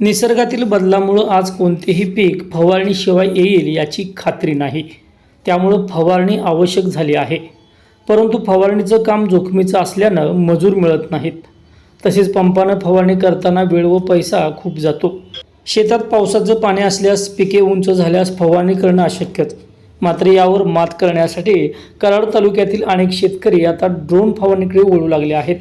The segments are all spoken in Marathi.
निसर्गातील बदलामुळं आज कोणतेही पीक फवारणीशिवाय येईल याची खात्री नाही. त्यामुळं फवारणी आवश्यक झाली आहे. परंतु फवारणीचं काम जोखमीचं असल्यानं मजूर मिळत नाहीत. तसेच पंपानं फवारणी करताना वेळ व पैसा खूप जातो. शेतात पावसाचं पाणी असल्यास पिके उंच झाल्यास फवारणी करणं अशक्यच. मात्र यावर मात करण्यासाठी कराड तालुक्यातील अनेक शेतकरी आता ड्रोन फवारणीकडे वळू लागले आहेत.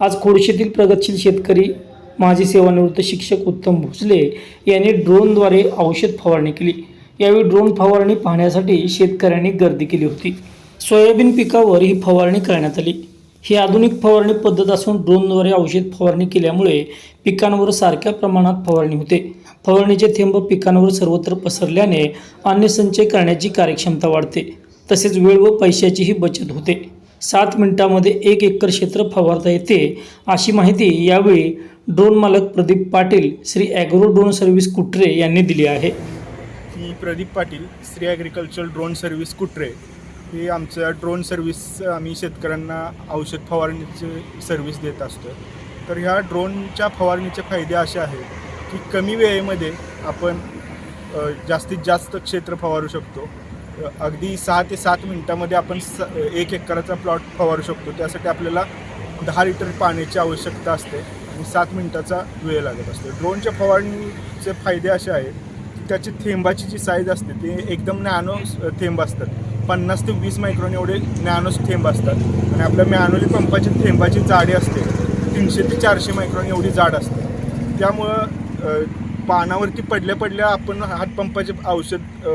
आज खोडशीतील प्रगतशील शेतकरी माजी सेवानिवृत्त शिक्षक उत्तम भोसले यांनी ड्रोनद्वारे औषध फवारणी केली. यावेळी ड्रोन फवारणी पाहण्यासाठी शेतकऱ्यांनी गर्दी केली होती. सोयाबीन पिकावर ही फवारणी करण्यात आली. ही आधुनिक फवारणी पद्धत असून ड्रोनद्वारे औषध फवारणी केल्यामुळे पिकांवर सारख्या प्रमाणात फवारणी होते. फवारणीचे थेंब पिकांवर सर्वत्र पसरल्याने अन्नसंचय करण्याची कार्यक्षमता वाढते. तसेच वेळ व पैशाचीही बचत होते. सात मिनिटामध्ये एक एकर क्षेत्र फवारता येते अशी माहिती यावेळी ड्रोन मालक Pradeep Patil Shri agro drone service Kutre यांनी दिली आहे. मी Pradeep Patil Shri agriculture drone service Kutre ही आमचं ड्रोन सर्व्हिस आम्ही शेतकऱ्यांना औषध फवारणीचे सर्व्हिस देत असतो. तर ह्या ड्रोनच्या फवारणीचे फायदे असे आहेत की कमी वेळेमध्ये आपण जास्तीत जास्त क्षेत्र फवारू शकतो. अगदी सहा ते सात मिनटामध्ये आपण स एक एकराचा प्लॉट फवारू शकतो. त्यासाठी आपल्याला दहा लिटर पाण्याची आवश्यकता असते आणि सात मिनटाचा वेळ लागत असतो. ड्रोनच्या फवारणीचे फायदे असे आहेत की त्याची थेंबाची जी साईज असते ते एकदम नॅनो थेंब असतात. पन्नास ते वीस मायक्रॉन एवढे नॅनोस थेंब असतात. आणि आपल्या मॅनोली पंपाची थेंबाची जाडी असते. तीनशे ते चारशे मायक्रॉन एवढी जाड असते. त्यामुळं पानावरती पडल्या पडल्या आपण हातपंपाचे औषध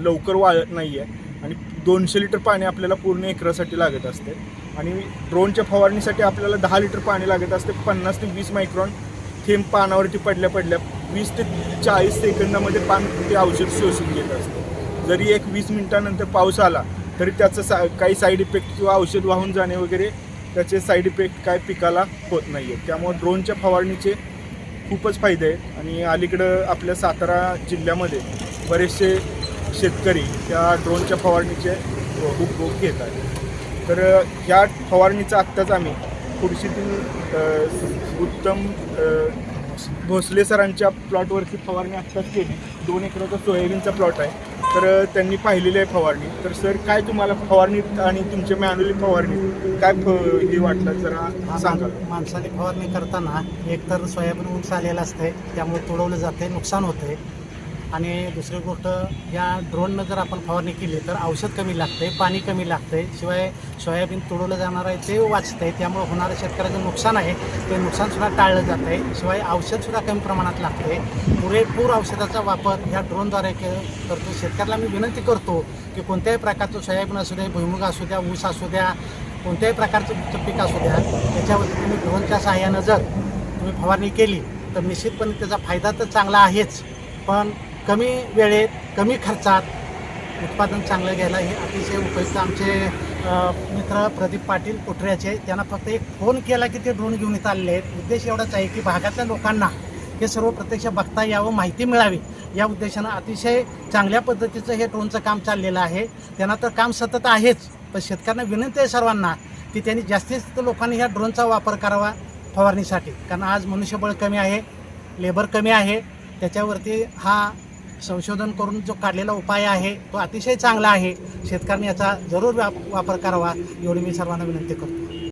लवकर वाळत नाही आहे आणि दोनशे लिटर पाणी आपल्याला पूर्ण एकरासाठी लागत असते. आणि ड्रोनच्या फवारणीसाठी आपल्याला दहा लिटर पाणी लागत असते. पन्नास ते वीस मायक्रॉन थेंब पानावरती पडल्या पडल्या वीस ते चाळीस सेकंदामध्ये पान ते औषध शोषून घेत असते. जरी एक वीस मिनिटानंतर पाऊस आला तरी त्याचं सा काही साईड इफेक्ट किंवा औषध वाहून जाणे वगैरे त्याचे साईड इफेक्ट काय पिकाला होत नाही आहे त्यामुळे ड्रोनच्या फवारणीचे खूपच फायदे आहे. आणि अलीकडं आपल्या सातारा जिल्ह्यामध्ये बरेचसे शेतकरी त्या ड्रोनच्या फवारणीचे उपभोग घेत आहेत. तर ह्या फवारणीचा आत्ताच आम्ही खुर्शीतील उत्तम भोसले सरांच्या प्लॉटवरती फवारणी आत्ताच केली. दोन एकराचा सोयाबीनचा प्लॉट आहे. तर त्यांनी पाहिलेली आहे फवारणी. तर सर काय तुम्हाला फवारणीत आणि तुमच्या मॅन्युअली फवारणी काय फ- हे वाटलं? जरा सांगाल माणसाने फवारणी करताना एकतर सोयाबीन उंच आलेलं असते त्यामुळे तुडवलं जाते नुकसान होते आणि दुसरी गोष्ट या ड्रोननं जर आपण फवारणी केली तर औषध कमी लागते पाणी कमी लागते शिवाय सोयाबीन तुडवलं जाणार आहे ते वाचते त्यामुळे होणारं शेतकऱ्याचं नुकसान आहे. ते नुकसानसुद्धा टाळलं जातं आहे शिवाय औषधसुद्धा कमी प्रमाणात लागते पुरेपूर औषधाचा वापर ह्या ड्रोनद्वारे के करतो. शेतकऱ्याला मी विनंती करतो की कोणत्याही प्रकारचं सोयाबीन असू द्या भुईमुग असू द्या ऊस असू द्या कोणत्याही प्रकारचं पीक असू द्या त्याच्यावरती तुम्ही ड्रोनच्या सहाय्यानं जर तुम्ही फवारणी केली तर निश्चितपणे त्याचा फायदा तर चांगला आहेच. पण कमी वेळेत कमी खर्चात उत्पादन चांगलं घ्यायला हे अतिशय उपयुक्त. आमचे मित्र प्रदीप पाटील कुठऱ्याचे त्यांना फक्त एक फोन केला की ते ड्रोन घेऊन इथं आलेले आहेत. उद्देश एवढाच आहे की भागातल्या लोकांना हे सर्व प्रत्यक्ष बघता यावं माहिती मिळावी. या उद्देशानं अतिशय चांगल्या पद्धतीचं हे ड्रोनचं काम चाललेलं आहे. त्यांना तर काम सतत आहेच पण शेतकऱ्यांना विनंती आहे सर्वांना की त्यांनी जास्तीत जास्त लोकांनी ह्या ड्रोनचा वापर करावा फवारणीसाठी. कारण आज मनुष्यबळ कमी आहे लेबर कमी आहे. त्याच्यावरती हा संशोधन करून जो काढलेला उपाय आहे तो अतिशय चांगला आहे. शेतकऱ्यांनी याचा जरूर वापर करावा एवढी मी सर्वांना विनंती करतो.